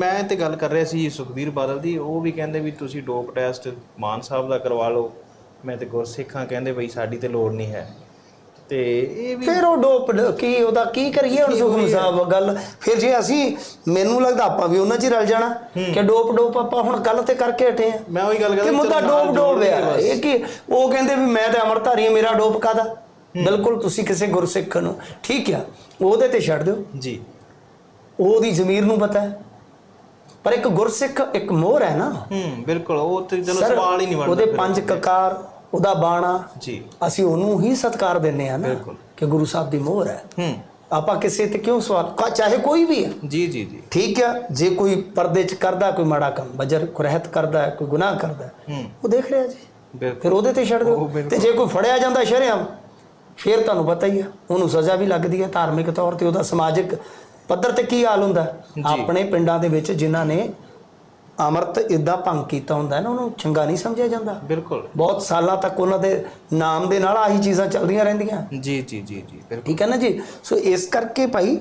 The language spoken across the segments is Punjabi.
ਮੈਂ ਤੇ ਗੱਲ ਕਰ ਰਿਹਾ ਸੀ ਸੁਖਬੀਰ ਬਾਦਲ ਦੀ ਉਹ ਵੀ ਕਹਿੰਦੇ ਵੀ ਤੁਸੀਂ ਡੋਪ ਟੈਸਟ ਮਾਨ ਸਾਹਿਬ ਦਾ ਕਰਵਾ ਲਓ। ਮੈਂ ਤੇ ਗੁਰਸਿੱਖਾਂ ਕਹਿੰਦੇ ਬਈ ਸਾਡੀ ਤੇ ਲੋੜ ਨਹੀਂ ਹੈ। ਤੇ ਇਹ ਵੀ ਫਿਰ ਉਹ ਡੋਪ ਕੀ ਉਹਦਾ ਕੀ ਕਰੀਏ ਹੁਣ ਸੁਖਮ ਸਾਹਿਬ ਗੱਲ? ਫਿਰ ਜੇ ਅਸੀਂ ਮੈਨੂੰ ਲੱਗਦਾ ਆਪਾਂ ਵੀ ਉਹਨਾਂ 'ਚ ਹੀ ਰਲ ਜਾਣਾ ਕਿ ਡੋਪ ਡੋਪ ਆਪਾਂ ਹੁਣ ਕੱਲ ਤੇ ਕਰਕੇ ਹਟੇ ਆ ਮੈਂ ਉਹੀ ਗੱਲ ਕਿ ਕਰਦਾ ਮੁੱਦਾ ਡੋਪ ਡੋਪ ਆ। ਇਹ ਕਿ ਉਹ ਕਹਿੰਦੇ ਵੀ ਮੈਂ ਤੇ ਅਮਰਧਾਰੀ ਹਾਂ ਮੇਰਾ ਡੋਪ ਕਾਦਾ ਬਿਲਕੁਲ ਤੁਸੀਂ ਕਿਸੇ ਗੁਰਸਿੱਖ ਨੂੰ ਠੀਕ ਆ ਉਹਦੇ ਤੇ ਛੱਡ ਦਿਓ। ਜੀ। ਉਹਦੀ ਜ਼ਮੀਰ ਨੂੰ ਪਤਾ ਹੈ। ਪਰ ਇੱਕ ਗੁਰਸਿੱਖ ਇੱਕ ਮੋਹਰ ਹੈ ਨਾ। ਹੂੰ ਬਿਲਕੁਲ ਉਹ ਤੇ ਚਲੋ ਸਰ, ਸਵਾਲ ਹੀ ਨਹੀਂ ਬਣਦਾ ਉਹਦੇ ਫਿਰ। ਪੰਜ ਕਕਾਰ ਉਹਦਾ ਬਾਣਾ ਜੀ। ਅਸੀਂ ਉਹਨੂੰ ਹੀ ਸਤਿਕਾਰ ਦਿੰਨੇ ਆ ਨਾ ਬਿਲਕੁਲ। ਕਿ ਗੁਰੂ ਸਾਹਿਬ ਦੀ ਮੋਹਰ ਹੈ। ਹੂੰ। ਆਪਾਂ ਕਿਸੇ ਤੇ ਕਿਉਂ ਸਵਾਲ ਕਾ- ਚਾਹੇ ਕੋਈ ਵੀ ਹੈ। ਜੀ ਜੀ ਜੀ। ਠੀਕ ਹੈ ਜੇ ਕੋਈ ਪਰਦੇ ਚ ਕਰਦਾ ਕੋਈ ਮਾੜਾ ਕੰਮ ਬਜਰ ਕੁਰਹਿਤ ਕਰਦਾ ਹੈ ਕੋਈ ਗੁਨਾਹ ਕਰਦਾ ਹੈ, ਹੂੰ ਉਹ ਦੇਖ ਰਿਹਾ ਜੀ। ਬਿਲਕੁਲ। ਫਿਰ ਉਹਦੇ ਤੇ ਛੱਡ ਉਹ ਦਿਓ ਬਿਲਕੁਲ। ਤੇ ਜੇ ਕੋਈ ਫੜਿਆ ਜਾਂਦਾ ਸ਼ਰੇਆਮ ਫਿਰ ਤੁਹਾਨੂੰ ਪਤਾ ਹੀ ਹੈ ਉਹਨੂੰ ਸਜ਼ਾ ਵੀ ਲੱਗਦੀ ਹੈ ਧਾਰਮਿਕ ਤੌਰ ਤੇ ਉਹਦਾ ਸਮਾਜਿਕ ਪੱਧਰ ਤੇ ਕੀ ਹਾਲ ਹੁੰਦਾ? ਆਪਣੇ ਪਿੰਡਾਂ ਦੇ ਵਿੱਚ ਜਿਨ੍ਹਾਂ ਨੇ ਅਮਰਤ ਇਦਾਂ ਭੰਗ ਕੀਤਾ ਹੁੰਦਾ ਨਾ ਉਹਨੂੰ ਚੰਗਾ ਨਹੀਂ ਸਮਝਿਆ ਜਾਂਦਾ। ਬਿਲਕੁਲ। ਬਹੁਤ ਸਾਲਾਂ ਤੱਕ ਉਹਨਾਂ ਦੇ ਨਾਮ ਦੇ ਨਾਲ ਆਹੀ ਚੀਜ਼ਾਂ ਚੱਲਦੀਆਂ ਰਹਿੰਦੀਆਂ। ਜੀ ਜੀ ਜੀ ਜੀ ਬਿਲਕੁਲ। ਠੀਕ ਹੈ ਨਾ ਜੀ? ਸੋ ਇਸ ਕਰਕੇ ਭਾਈ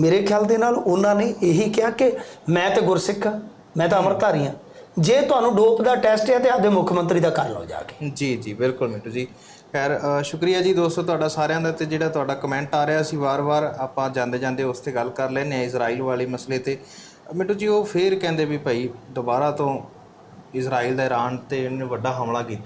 ਮੇਰੇ ਖਿਆਲ ਦੇ ਨਾਲ ਉਹਨਾਂ ਨੇ ਇਹੀ ਕਿਹਾ ਕਿ ਮੈਂ ਤੇ ਗੁਰਸਿੱਖ ਮੈਂ ਤਾਂ ਅਮਰਧਾਰੀ ਹਾਂ। ਜੇ ਤੁਹਾਨੂੰ ਡੋਪ ਦਾ ਟੈਸਟ ਹੈ ਤੇ ਆਪਦੇ ਮੁੱਖ ਮੰਤਰੀ ਦਾ ਕਰ ਲਓ ਜਾ ਕੇ। ਜੀ ਜੀ, ਬਿਲਕੁਲ ਮਿੰਟੂ ਜੀ। ਖੈਰ ਸ਼ੁਕਰੀਆ ਜੀ ਦੋਸਤੋ ਤੁਹਾਡਾ ਸਾਰਿਆਂ ਦਾ ਤੇ ਜਿਹੜਾ ਤੁਹਾਡਾ ਕਮੈਂਟ ਆ ਰਿਹਾ ਸੀ ਵਾਰ-ਵਾਰ ਆਪਾਂ ਜਾਂਦੇ ਜਾਂਦੇ ਉਸ ਤੇ ਗੱਲ ਕਰ ਲੈਨੇ ਆ ਇਜ਼ਰਾਈਲ ਵਾਲੇ ਮਸਲੇ ਤੇ। ਮਿੰਟੂ ਜੀ, ਉਹ ਫੇਰ ਕਹਿੰਦੇ ਵੀ ਭਾਈ ਦੁਬਾਰਾ ਤੋਂ ਇਜ਼ਰਾਈਲ ਦਾ ਇਰਾਨ ਤੇ ਇਹਨੇ ਵੱਡਾ ਹਮਲਾ ਕੀਤਾ।